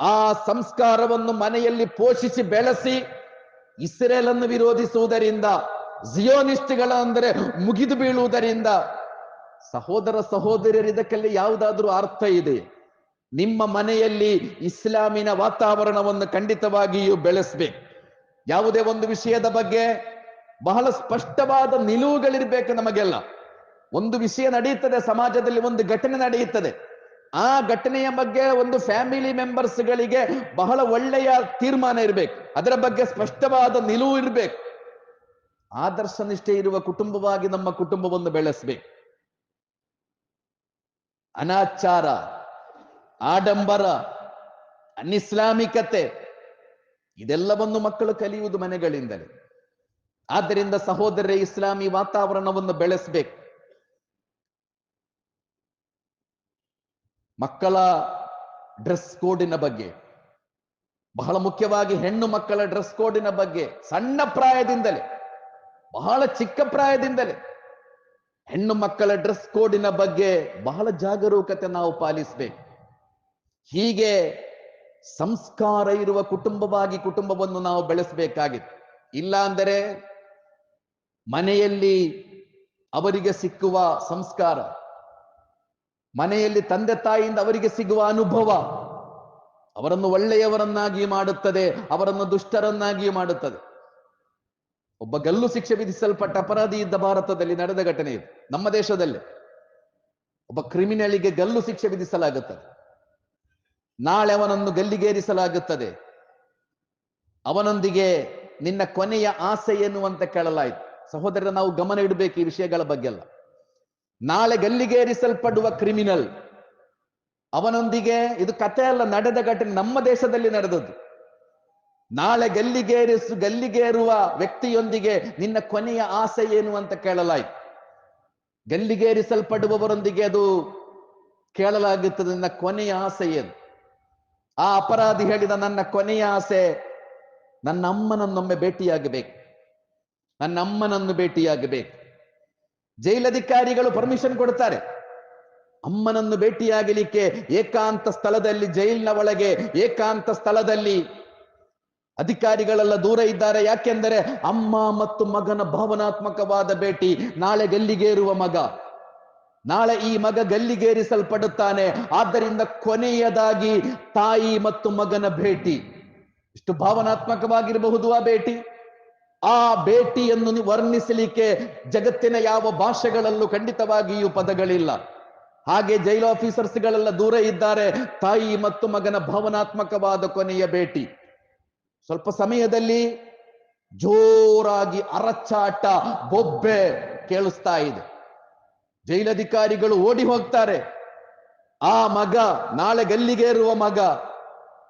ಆ ಸಂಸ್ಕಾರವನ್ನು ಮನೆಯಲ್ಲಿ ಪೋಷಿಸಿ ಬೆಳೆಸಿ ಇಸ್ರೇಲ್ ಅನ್ನು ವಿರೋಧಿಸುವುದರಿಂದ ಜಿಯೋನಿಸ್ಟ್ಗಳ ಅಂದರೆ ಮುಗಿದು ಬೀಳುವುದರಿಂದ ಸಹೋದರ ಸಹೋದರಿಯರು ಇದಕ್ಕೆಲ್ಲ ಯಾವುದಾದ್ರೂ ಅರ್ಥ ಇದೆ? ನಿಮ್ಮ ಮನೆಯಲ್ಲಿ ಇಸ್ಲಾಮಿನ ವಾತಾವರಣವನ್ನು ಖಂಡಿತವಾಗಿಯೂ ಬೆಳೆಸ್ಬೇಕು. ಯಾವುದೇ ಒಂದು ವಿಷಯದ ಬಗ್ಗೆ ಬಹಳ ಸ್ಪಷ್ಟವಾದ ನಿಲುವುಗಳಿರ್ಬೇಕು ನಮಗೆಲ್ಲ. ಒಂದು ವಿಷಯ ನಡೆಯುತ್ತದೆ, ಸಮಾಜದಲ್ಲಿ ಒಂದು ಘಟನೆ ನಡೆಯುತ್ತದೆ. ಆ ಘಟನೆಯ ಬಗ್ಗೆ ಒಂದು ಫ್ಯಾಮಿಲಿ ಮೆಂಬರ್ಸ್ ಗಳಿಗೆ ಬಹಳ ಒಳ್ಳೆಯ ತೀರ್ಮಾನ ಇರಬೇಕು. ಅದರ ಬಗ್ಗೆ ಸ್ಪಷ್ಟವಾದ ನಿಲುವು ಇರಬೇಕು. ಆದರ್ಶ ನಿಷ್ಠೆ ಇರುವ ಕುಟುಂಬವಾಗಿ ನಮ್ಮ ಕುಟುಂಬವನ್ನು ಬೆಳೆಸಬೇಕು. ಅನಾಚಾರ, ಆಡಂಬರ, ಅನಿಸ್ಲಾಮಿಕತೆ ಇದೆಲ್ಲವನ್ನು ಮಕ್ಕಳು ಕಲಿಯುವುದು ಮನೆಗಳಿಂದಲೇ. ಆದ್ದರಿಂದ ಸಹೋದರರೇ ಇಸ್ಲಾಮಿ ವಾತಾವರಣವನ್ನು ಬೆಳೆಸಬೇಕು. ಮಕ್ಕಳ ಡ್ರೆಸ್ ಕೋಡಿನ ಬಗ್ಗೆ, ಬಹಳ ಮುಖ್ಯವಾಗಿ ಹೆಣ್ಣು ಮಕ್ಕಳ ಡ್ರೆಸ್ ಕೋಡಿನ ಬಗ್ಗೆ, ಸಣ್ಣ ಪ್ರಾಯದಿಂದಲೇ, ಬಹಳ ಚಿಕ್ಕ ಪ್ರಾಯದಿಂದಲೇ, ಹೆಣ್ಣು ಮಕ್ಕಳ ಡ್ರೆಸ್ ಕೋಡಿನ ಬಗ್ಗೆ ಬಹಳ ಜಾಗರೂಕತೆ ನಾವು ಪಾಲಿಸಬೇಕು. ಹೀಗೆ ಸಂಸ್ಕಾರ ಇರುವ ಕುಟುಂಬವಾಗಿ ಕುಟುಂಬವನ್ನು ನಾವು ಬೆಳೆಸಬೇಕಾಗಿದೆ. ಇಲ್ಲ ಅಂದರೆ ಮನೆಯಲ್ಲಿ ಅವರಿಗೆ ಸಿಕ್ಕುವ ಸಂಸ್ಕಾರ, ಮನೆಯಲ್ಲಿ ತಂದೆ ತಾಯಿಯಿಂದ ಅವರಿಗೆ ಸಿಗುವ ಅನುಭವ ಅವರನ್ನು ಒಳ್ಳೆಯವರನ್ನಾಗಿ ಮಾಡುತ್ತದೆ, ಅವರನ್ನು ದುಷ್ಟರನ್ನಾಗಿ ಮಾಡುತ್ತದೆ. ಒಬ್ಬ ಗಲ್ಲು ಶಿಕ್ಷೆ ವಿಧಿಸಲ್ಪಟ್ಟ ಅಪರಾಧಿ ಇದ್ದ ಭಾರತದಲ್ಲಿ ನಡೆದ ಘಟನೆ ಇದು, ನಮ್ಮ ದೇಶದಲ್ಲಿ. ಒಬ್ಬ ಕ್ರಿಮಿನಲಿಗೆ ಗಲ್ಲು ಶಿಕ್ಷೆ ವಿಧಿಸಲಾಗುತ್ತದೆ. ನಾಳೆ ಅವನನ್ನು ಗಲ್ಲಿಗೇರಿಸಲಾಗುತ್ತದೆ. ಅವನೊಂದಿಗೆ ನಿನ್ನ ಕೊನೆಯ ಆಸೆ ಏನು ಅಂತ ಕೇಳಲಾಯಿತು. ಸಹೋದರ ನಾವು ಗಮನ ಇಡಬೇಕು ಈ ವಿಷಯಗಳ ಬಗ್ಗೆ ಎಲ್ಲ ನಾಳೆ ಗಲ್ಲಿಗೇರಿಸಲ್ಪಡುವ ಕ್ರಿಮಿನಲ್, ಅವನೊಂದಿಗೆ ಇದು ಕಥೆ ಅಲ್ಲ, ನಡೆದ ಘಟನೆ ನಮ್ಮ ದೇಶದಲ್ಲಿ ನಡೆದದ್ದು. ನಾಳೆ ಗಲ್ಲಿಗೇರಿಸು, ಗಲ್ಲಿಗೇರುವ ವ್ಯಕ್ತಿಯೊಂದಿಗೆ ನಿನ್ನ ಕೊನೆಯ ಆಸೆ ಏನು ಅಂತ ಕೇಳಲಾಯಿತು. ಗಲ್ಲಿಗೇರಿಸಲ್ಪಡುವವರೊಂದಿಗೆ ಅದು ಕೇಳಲಾಗುತ್ತದೆ, ನನ್ನ ಕೊನೆಯ ಆಸೆ ಏನು? ಆ ಅಪರಾಧಿ ಹೇಳಿದ ನನ್ನ ಕೊನೆಯ ಆಸೆ ನನ್ನ ಅಮ್ಮನನ್ನೊಮ್ಮೆ ಭೇಟಿಯಾಗಬೇಕು. ನನ್ನ ಅಮ್ಮನನ್ನು ಭೇಟಿಯಾಗಬೇಕು. ಜೈಲಧಿಕಾರಿಗಳು ಪರ್ಮಿಷನ್ ಕೊಡ್ತಾರೆ. ಅಮ್ಮನನ್ನು ಭೇಟಿಯಾಗಲಿಕ್ಕೆ ಏಕಾಂತ ಸ್ಥಳದಲ್ಲಿ, ಜೈಲಿನ ಒಳಗೆ ಏಕಾಂತ ಸ್ಥಳದಲ್ಲಿ ಅಧಿಕಾರಿಗಳೆಲ್ಲ ದೂರ ಇದ್ದಾರೆ. ಯಾಕೆಂದರೆ ಅಮ್ಮ ಮತ್ತು ಮಗನ ಭಾವನಾತ್ಮಕವಾದ ಭೇಟಿ, ನಾಳೆ ಗಲ್ಲಿಗೇರುವ ಮಗ. ನಾಳೆ ಈ ಮಗ ಗಲ್ಲಿಗೇರಿಸಲ್ಪಡುತ್ತಾನೆ. ಆದ್ದರಿಂದ ಕೊನೆಯದಾಗಿ ತಾಯಿ ಮತ್ತು ಮಗನ ಭೇಟಿ. ಇಷ್ಟು ಭಾವನಾತ್ಮಕವಾಗಿರಬಹುದು ಆ ಭೇಟಿ. ಆ ಭೇಟಿಯನ್ನು ವರ್ಣಿಸಲಿಕ್ಕೆ ಜಗತ್ತಿನ ಯಾವ ಭಾಷೆಗಳಲ್ಲೂ ಖಂಡಿತವಾಗಿಯೂ ಪದಗಳಿಲ್ಲ. ಹಾಗೆ ಜೈಲು ಆಫೀಸರ್ಸ್ಗಳೆಲ್ಲ ದೂರ ಇದ್ದಾರೆ. ತಾಯಿ ಮತ್ತು ಮಗನ ಭಾವನಾತ್ಮಕವಾದ ಕೊನೆಯ ಭೇಟಿ. ಸ್ವಲ್ಪ ಸಮಯದಲ್ಲಿ ಜೋರಾಗಿ ಅರಚಾಟ, ಬೊಬ್ಬೆ ಕೇಳಿಸ್ತಾ ಇದೆ. ಜೈಲಧಿಕಾರಿಗಳು ಓಡಿ ಹೋಗ್ತಾರೆ. ಆ ಮಗ ನಾಳೆ ಗಲ್ಲಿಗೆ ಇರುವ ಮಗ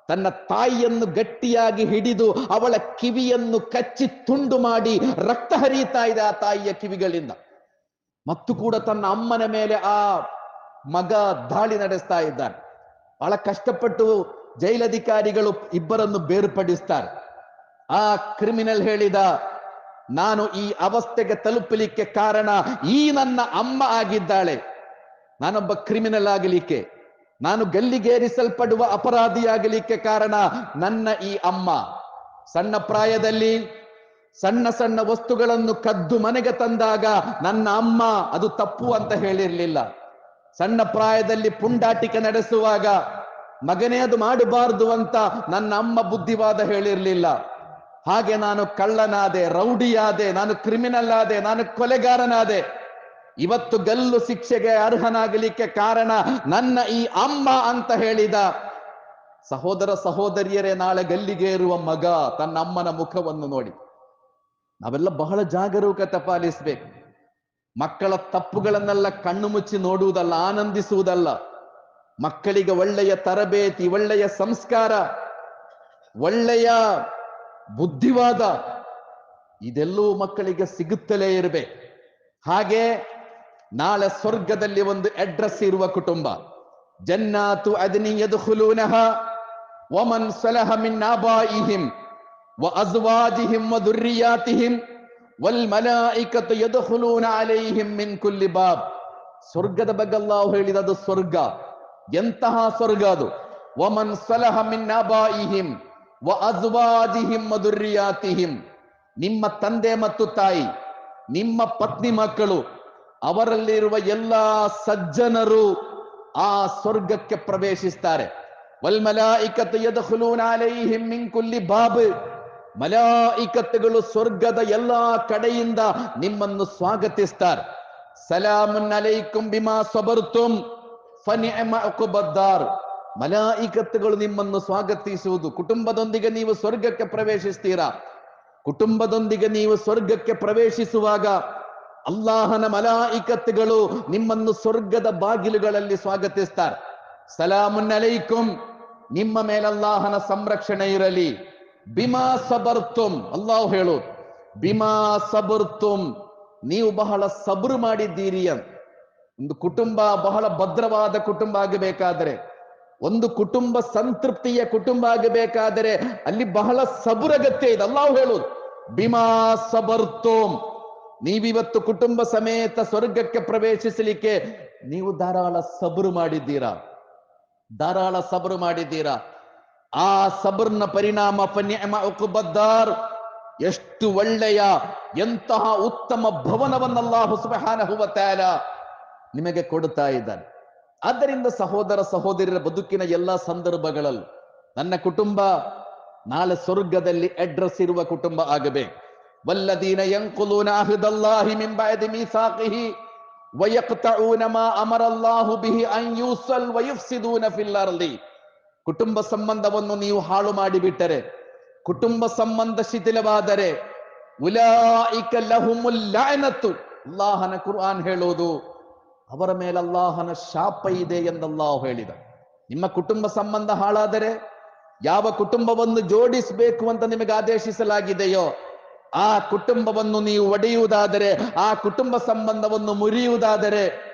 ತನ್ನ ತಾಯಿಯನ್ನು ಗಟ್ಟಿಯಾಗಿ ಹಿಡಿದು ಅವಳ ಕಿವಿಯನ್ನು ಕಚ್ಚಿ ತುಂಡು ಮಾಡಿ ರಕ್ತ ಹರಿಯುತ್ತಾ ಇದೆ ಆ ತಾಯಿಯ ಕಿವಿಗಳಿಂದ. ಮತ್ತು ಕೂಡ ತನ್ನ ಅಮ್ಮನ ಮೇಲೆ ಆ ಮಗ ದಾಳಿ ನಡೆಸ್ತಾ ಇದ್ದಾನೆ ಬಹಳ ಕಷ್ಟಪಟ್ಟು ಜೈಲಧಿಕಾರಿಗಳು ಇಬ್ಬರನ್ನು ಬೇರ್ಪಡಿಸ್ತಾರೆ. ಆ ಕ್ರಿಮಿನಲ್ ಹೇಳಿದ ನಾನು ಈ ಅವಸ್ಥೆಗೆ ತಲುಪಲಿಕ್ಕೆ ಕಾರಣ ಈ ನನ್ನ ಅಮ್ಮ ಆಗಿದ್ದಾಳೆ. ನಾನೊಬ್ಬ ಕ್ರಿಮಿನಲ್ ಆಗಲಿಕ್ಕೆ, ನಾನು ಗಲ್ಲಿಗೇರಿಸಲ್ಪಡುವ ಅಪರಾಧಿಯಾಗಲಿಕ್ಕೆ ಕಾರಣ ನನ್ನ ಈ ಅಮ್ಮ. ಸಣ್ಣ ಪ್ರಾಯದಲ್ಲಿ ಸಣ್ಣ ಸಣ್ಣ ವಸ್ತುಗಳನ್ನು ಕದ್ದು ಮನೆಗೆ ತಂದಾಗ ನನ್ನ ಅಮ್ಮ, ಅದು ತಪ್ಪು ಅಂತ ಹೇಳಿರ್ಲಿಲ್ಲ. ಸಣ್ಣ ಪ್ರಾಯದಲ್ಲಿ ಪುಂಡಾಟಿಕೆ ನಡೆಸುವಾಗ ಮಗನೇ ಅದು ಮಾಡಬಾರದು ಅಂತ ನನ್ನ ಅಮ್ಮ ಬುದ್ಧಿವಾದ ಹೇಳಿರ್ಲಿಲ್ಲ. ಹಾಗೆ ನಾನು ಕಳ್ಳನಾದೆ, ರೌಡಿಯಾದೆ, ನಾನು ಕ್ರಿಮಿನಲ್ ಆದೆ, ನಾನು ಕೊಲೆಗಾರನಾದೆ. ಇವತ್ತು ಗಲ್ಲು ಶಿಕ್ಷೆಗೆ ಅರ್ಹನಾಗಲಿಕ್ಕೆ ಕಾರಣ ನನ್ನ ಈ ಅಮ್ಮ ಅಂತ ಹೇಳಿದ ಸಹೋದರ ಸಹೋದರಿಯರೇ, ನಾಳೆ ಗಲ್ಲಿಗೆ ಇರುವ ಮಗ ತನ್ನ ಅಮ್ಮನ ಮುಖವನ್ನು ನೋಡಿ. ನಾವೆಲ್ಲ ಬಹಳ ಜಾಗರೂಕತೆ ಪಾಲಿಸಬೇಕು. ಮಕ್ಕಳ ತಪ್ಪುಗಳನ್ನೆಲ್ಲ ಕಣ್ಣು ಮುಚ್ಚಿ ನೋಡುವುದಲ್ಲ, ಆನಂದಿಸುವುದಲ್ಲ. ಮಕ್ಕಳಿಗೆ ಒಳ್ಳೆಯ ತರಬೇತಿ, ಒಳ್ಳೆಯ ಸಂಸ್ಕಾರ, ಒಳ್ಳೆಯ ಬುದ್ಧಿವಾದ ಇದೆಲ್ಲವೂ ಮಕ್ಕಳಿಗೆ ಸಿಗುತ್ತಲೇ ಇರಬೇಕು ಹಾಗೆ ನಾಳೆ ಸ್ವರ್ಗದಲ್ಲಿ ಒಂದು ಅಡ್ರೆಸ್ ಇರುವ ಕುಟುಂಬ. ಜನ್ನಾತು ಅದನಿ ಹುಲೂನಹ ವಮನ್ ಸಲಹ ಮಿನ್ ಆಬಾಯಿಹಿಂ ವ ಅಜ್ವಾಜಿಹಿಂ ವ ದುರ್ರಿಯಾತಿಹಿಂ ವಲ್ ಮಲಾಯಿಕತು ಯದ್ಖುಲೂನ ಅಲೈಹಿಂ ಮಿನ್ ಕುಲ್ಲಿ ಬಾಬ್. ಸ್ವರ್ಗದ ಬಗ್ಗೆ ಅಲ್ಲಾಹು ಹೇಳಿದ ಅದು ಸ್ವರ್ಗ. ಎಂತಹ ಸ್ವರ್ಗ ಅದು? ವಮನ್ ಸಲಹ ಮಿನ್ ಆಬಾಯಿಹಿಂ ವ ದುರ್ರಿಯಾತಿಹಿಂ ನಿಮ್ಮ ತಂದೆ ಮತ್ತು ತಾಯಿ, ನಿಮ್ಮ ಪತ್ನಿ ಮಕ್ಕಳು, ಅವರಲ್ಲಿರುವ ಎಲ್ಲಾ ಸಜ್ಜನರು ಆ ಸ್ವರ್ಗಕ್ಕೆ ಪ್ರವೇಶಿಸ್ತಾರೆ. ಕುಲ್ಲಿ ಬಾಬ್. ಮಲಾಯಿಕತ್ತುಗಳು ಸ್ವರ್ಗದ ಎಲ್ಲಾ ಕಡೆಯಿಂದ ನಿಮ್ಮನ್ನು ಸ್ವಾಗತಿಸ್ತಾರೆ. ಸಲಾಮುನ್ ಅಲೈಕುಂ ಬಿಮಾ ಸಬರ್ತುಂ ಫನಿ ಉಕ್ಬದ್ದಾರ್ ಮಲಾಯಿಕತ್ತುಗಳು ನಿಮ್ಮನ್ನು ಸ್ವಾಗತಿಸುವುದು. ಕುಟುಂಬದೊಂದಿಗೆ ನೀವು ಸ್ವರ್ಗಕ್ಕೆ ಪ್ರವೇಶಿಸ್ತೀರಾ? ಕುಟುಂಬದೊಂದಿಗೆ ನೀವು ಸ್ವರ್ಗಕ್ಕೆ ಪ್ರವೇಶಿಸುವಾಗ ಅಲ್ಲಾಹನ ಮಲಾಯಿಕತ್ತುಗಳು ನಿಮ್ಮನ್ನು ಸ್ವರ್ಗದ ಬಾಗಿಲುಗಳಲ್ಲಿ ಸ್ವಾಗತಿಸ್ತಾರೆ. ಸಲಾಮುನ್ನಲೈಕುಂ ನಿಮ್ಮ ಮೇಲೆ ಅಲ್ಲಾಹನ ಸಂರಕ್ಷಣೆ ಇರಲಿ. ಬಿಮಾ ಸಬರ್ತುಂ ಅಲ್ಲಾಹ್ ಹೇಳು ಬಿಮಾ ಸಬರ್ತುಂ ನೀವು ಬಹಳ ಸಬರು ಮಾಡಿದ್ದೀರಿ ಅಂತ. ಒಂದು ಕುಟುಂಬ ಬಹಳ ಭದ್ರವಾದ ಕುಟುಂಬ ಆಗಬೇಕಾದರೆ ಒಂದು ಕುಟುಂಬ ಸಂತೃಪ್ತಿಯ ಕುಟುಂಬ ಆಗಬೇಕಾದರೆ ಅಲ್ಲಿ ಬಹಳ ಸಬುರಗತ್ಯ ಇದೆ. ಅಲ್ಲ ಹೇಳುದು, ಬಿಮಾ ಸಬರ್ತೋಮ್. ನೀವಿವತ್ತು ಕುಟುಂಬ ಸಮೇತ ಸ್ವರ್ಗಕ್ಕೆ ಪ್ರವೇಶಿಸಲಿಕ್ಕೆ ನೀವು ಧಾರಾಳ ಸಬರು ಮಾಡಿದ್ದೀರಾ? ಧಾರಾಳ ಸಬರು ಮಾಡಿದ್ದೀರಾ? ಆ ಸಬರ್ನ ಪರಿಣಾಮ ಉಕ್ಬದ್ದಾರ್, ಎಷ್ಟು ಒಳ್ಳೆಯ, ಎಂತಹ ಉತ್ತಮ ಭವನವನ್ನಲ್ಲ ಹುಸುಬಹಾನ ತಆಲಾ ನಿಮಗೆ ಕೊಡುತ್ತಾ ಇದ್ದಾನೆ. ಆದ್ದರಿಂದ ಸಹೋದರ ಸಹೋದರಿಯರ ಬದುಕಿನ ಎಲ್ಲಾ ಸಂದರ್ಭಗಳಲ್ಲೂ ನನ್ನ ಕುಟುಂಬ ನಾಳೆ ಸ್ವರ್ಗದಲ್ಲಿ ಅಡ್ರೆಸ್ ಇರುವ ಕುಟುಂಬ ಆಗಬೇಕು. ವಲ್ಲದೀನ ಯಂಕುಲೂನ ಅಹದಲ್ಲಾಹಿ ಮಿಂಬಾಯದಿ ಮೀಸಾಕಿಹಿ ವಯಕ್ತೂನ ಮಾ ಅಮರಲ್ಲಾಹು ಬಿಹಿ ಅನ್ ಯೂಸಲ್ ವಯುಫ್ಸಿದೂನ ಫಿಲ್ ಅರ್ಲಿ ಕುಟುಂಬ ಸಂಬಂಧವನ್ನು ನೀವು ಹಾಳು ಮಾಡಿಬಿಟ್ಟರೆ, ಕುಟುಂಬ ಸಂಬಂಧ ಶಿಥಿಲವಾದರೆ ಉಲಾಯಿಕ ಲಹುಮುಲ್ ಲಾನತ್ತು ಅಲ್ಲಾಹನ ಕುರ್ಆನ್ ಹೇಳುವುದು ಅವರ ಮೇಲಲ್ಲಾಹನ ಶಾಪ ಇದೆ ಎಂದಲ್ಲಾಹು ಹೇಳಿದ. ನಿಮ್ಮ ಕುಟುಂಬ ಸಂಬಂಧ ಹಾಳಾದರೆ ಯಾವ ಕುಟುಂಬವನ್ನು ಜೋಡಿಸಬೇಕು ಅಂತ ನಿಮಗೆ ಆದೇಶಿಸಲಾಗಿದೆಯೋ, ಆ ಕುಟುಂಬವನ್ನು ನೀವು ಒಡೆಯುವುದಾದರೆ, ಆ ಕುಟುಂಬ ಸಂಬಂಧವನ್ನು ಮುರಿಯುವುದಾದರೆ,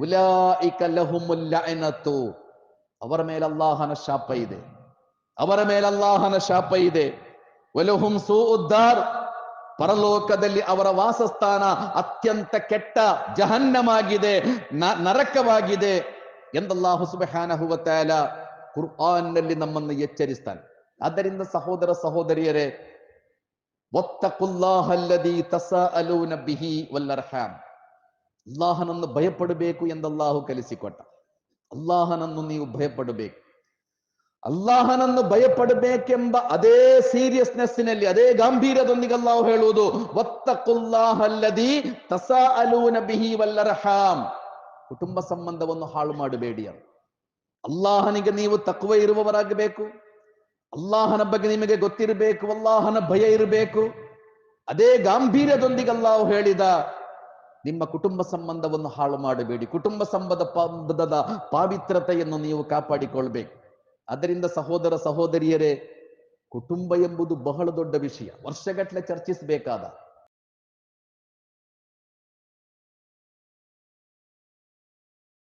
ಉಲಾಯಿಕ ಲಹುಮುಲ್ ಲಅನತು ಅವರ ಮೇಲಲ್ಲಾಹನ ಶಾಪ ಇದೆ. ಅವರ ಮೇಲಲ್ಲಾಹನ ಶಾಪ ಇದೆ. ವಲಹುಂ ಸೂಉದ್ದಾರ್ ಪರಲೋಕದಲ್ಲಿ ಅವರ ವಾಸಸ್ಥಾನ ಅತ್ಯಂತ ಕೆಟ್ಟ, ಜಹನ್ನಮಾಗಿದೆ ನರಕವಾಗಿದೆ ಎಂದಲ್ಲಾಹು ಸುಬ್ಹಾನಹು ವತಾಲ ಕುರ್ಆನ್ನಲ್ಲಿ ನಮ್ಮನ್ನು ಎಚ್ಚರಿಸ್ತಾನೆ. ಆದ್ದರಿಂದ ಸಹೋದರ ಸಹೋದರಿಯರೇ ಒತ್ತಕುಲ್ಲಾಹಲ್ಲದಿ ತಸಾಅಲೂನ ಬಿಹಿ ವಲ್ಲರ್ಹಾಮ್. ಅಲ್ಲಾಹನನ್ನು ಭಯಪಡಬೇಕು ಎಂದಲ್ಲಾಹು ಕಲಿಸಿಕೊಟ್ಟ. ಅಲ್ಲಾಹನನ್ನು ನೀವು ಭಯಪಡಬೇಕು. ಅಲ್ಲಾಹನನ್ನು ಭಯಪಡಬೇಕೆಂಬ ಅದೇ ಸೀರಿಯಸ್ನೆಸ್ಸಿನಲ್ಲಿ, ಅದೇ ಗಾಂಭೀರ್ಯದೊಂದಿಗೆ ಅಲ್ಲಾಹು ಹೇಳುವುದು ಒತ್ತಕುಲ್ಲಾಹಲ್ಲದಿ ತಸಾಅಲೂನ ಬಿಹಿ ವಲ್ಲರ್ಹಾಮ್. ಕುಟುಂಬ ಸಂಬಂಧವನ್ನು ಹಾಳು ಮಾಡಬೇಡಿ ಅಂತ. ಅಲ್ಲಾಹನಿಗೆ ನೀವು ತಕ್ವ ಇರುವವರಾಗಬೇಕು. ಅಲ್ಲಾಹನ ಬಗ್ಗೆ ನಿಮಗೆ ಗೊತ್ತಿರಬೇಕು, ಅಲ್ಲಾಹನ ಭಯ ಇರಬೇಕು. ಅದೇ ಗಾಂಭೀರ್ಯದೊಂದಿಗೆ ಅಲ್ಲಾಹು ಹೇಳಿದ, ನಿಮ್ಮ ಕುಟುಂಬ ಸಂಬಂಧವನ್ನು ಹಾಳು ಮಾಡಬೇಡಿ. ಕುಟುಂಬ ಸಂಬಂಧ ಸಂಬಂಧದ ಪಾವಿತ್ರತೆಯನ್ನು ನೀವು ಕಾಪಾಡಿಕೊಳ್ಬೇಕು. ಅದರಿಂದ ಸಹೋದರ ಸಹೋದರಿಯರೇ ಕುಟುಂಬ ಎಂಬುದು ಬಹಳ ದೊಡ್ಡ ವಿಷಯ. ವರ್ಷಗಟ್ಟಲೆ ಚರ್ಚಿಸಬೇಕಾದ